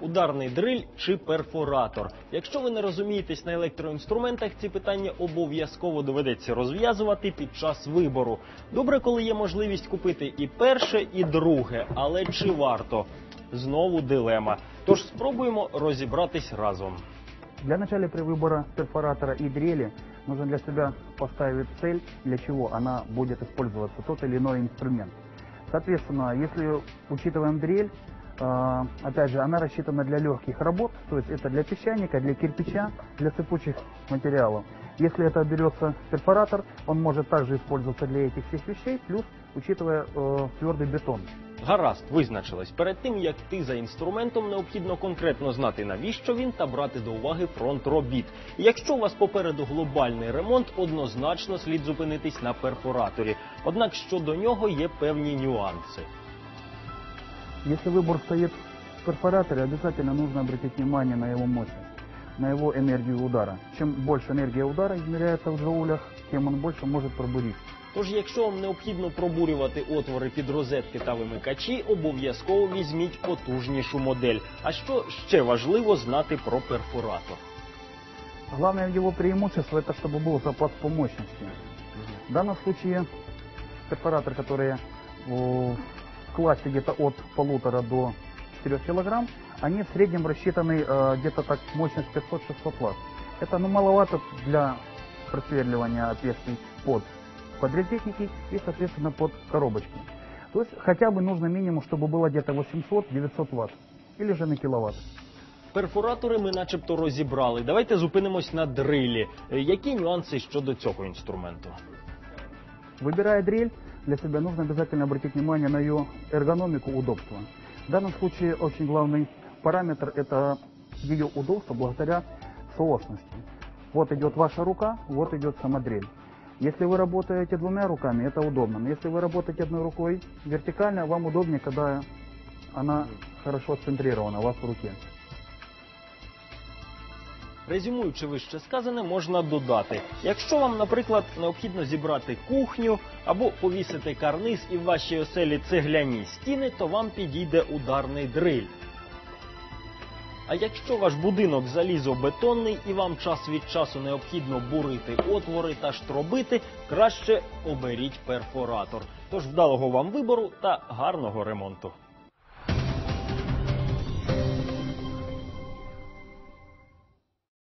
ударний дриль чи перфоратор. Якщо ви не розумієтесь на електроінструментах, ці питання обов'язково доведеться розв'язувати під час вибору. Добре, коли є можливість купити і перше, і друге, але чи варто? Знову дилема. Тож спробуємо розібратись разом. Для начала при выборе перфоратора и дрели нужно для себя поставить цель, для чего она будет использоваться, тот или иной инструмент. Соответственно, если учитываем дрель, э, опять же, она рассчитана для легких работ, то есть это для песчаника, для кирпича, для цепучих материалов. Если это берется перфоратор, он может также использоваться для этих всех вещей, плюс учитывая э, твердый бетон. Гаразд, визначились. Перед тим як ти за інструментом, необхідно конкретно знати навіщо він та брати до уваги фронт робіт. І Якщо у вас попереду глобальний ремонт, однозначно слід зупинитись на перфораторі. Однак щодо нього є певні нюанси. Если выбор стоит в перфораторе, обязательно нужно обратить внимание на его мощность, на его энергию удара. Чем больше энергия удара измеряется в джоулях, тем он больше может пробурить. Тож, якщо вам необхідно пробурювати отвори під розетки та вимикачі, обов'язково візьміть потужнішу модель. А що ще важливо знати про перфоратор? Главное его преимущество это чтобы был запас по мощности. В данном случае перфоратор, который в классе где-то от полутора до 4 килограмм, они в среднем рассчитаны э, где-то так мощность 500-600 ватт. Это ну, маловато для просверливания отверстий под подрезетники и, соответственно, под коробочки. То есть хотя бы нужно минимум, чтобы было где-то 800-900 ватт или же на киловатт. Перфоратори ми начебто розібрали. Давайте зупинимось на дрилі. Е, Які нюанси щодо цього інструменту? Выбирая дрель, для себя нужно обязательно обратить внимание на ее эргономику, удобство. В данном случае очень главный параметр – это ее удобство благодаря соосности. Вот идет ваша рука, вот идет сама дрель. Если вы работаете двумя руками, это удобно. Но если вы работаете одной рукой вертикально, вам удобнее, когда она хорошо центрирована у вас в руке. Резюмуючи вище сказане, можна додати: якщо вам, наприклад, необхідно зібрати кухню або повісити карниз і в вашій оселі цегляні стіни, то вам підійде ударний дриль. А якщо ваш будинок залізобетонний і вам час від часу необхідно бурити отвори та штробити, краще оберіть перфоратор. Тож вдалого вам вибору та гарного ремонту.